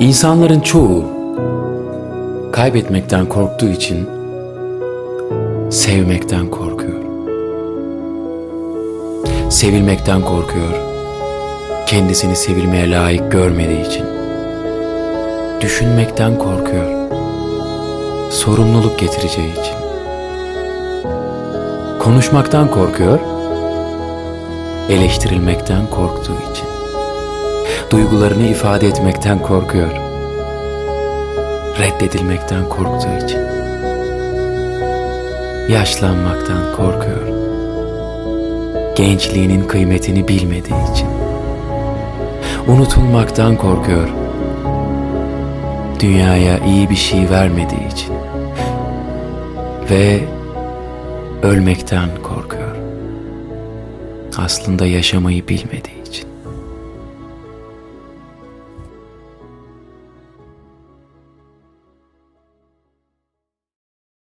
İnsanların çoğu kaybetmekten korktuğu için sevmekten korkuyor. Sevilmekten korkuyor. Kendisini sevilmeye layık görmediği için. Düşünmekten korkuyor. Sorumluluk getireceği için. Konuşmaktan korkuyor. Eleştirilmekten korktuğu için duygularını ifade etmekten korkuyor. Reddedilmekten korktuğu için. Yaşlanmaktan korkuyor. Gençliğinin kıymetini bilmediği için. Unutulmaktan korkuyor. Dünyaya iyi bir şey vermediği için. Ve ölmekten korkuyor. Aslında yaşamayı bilmediği için.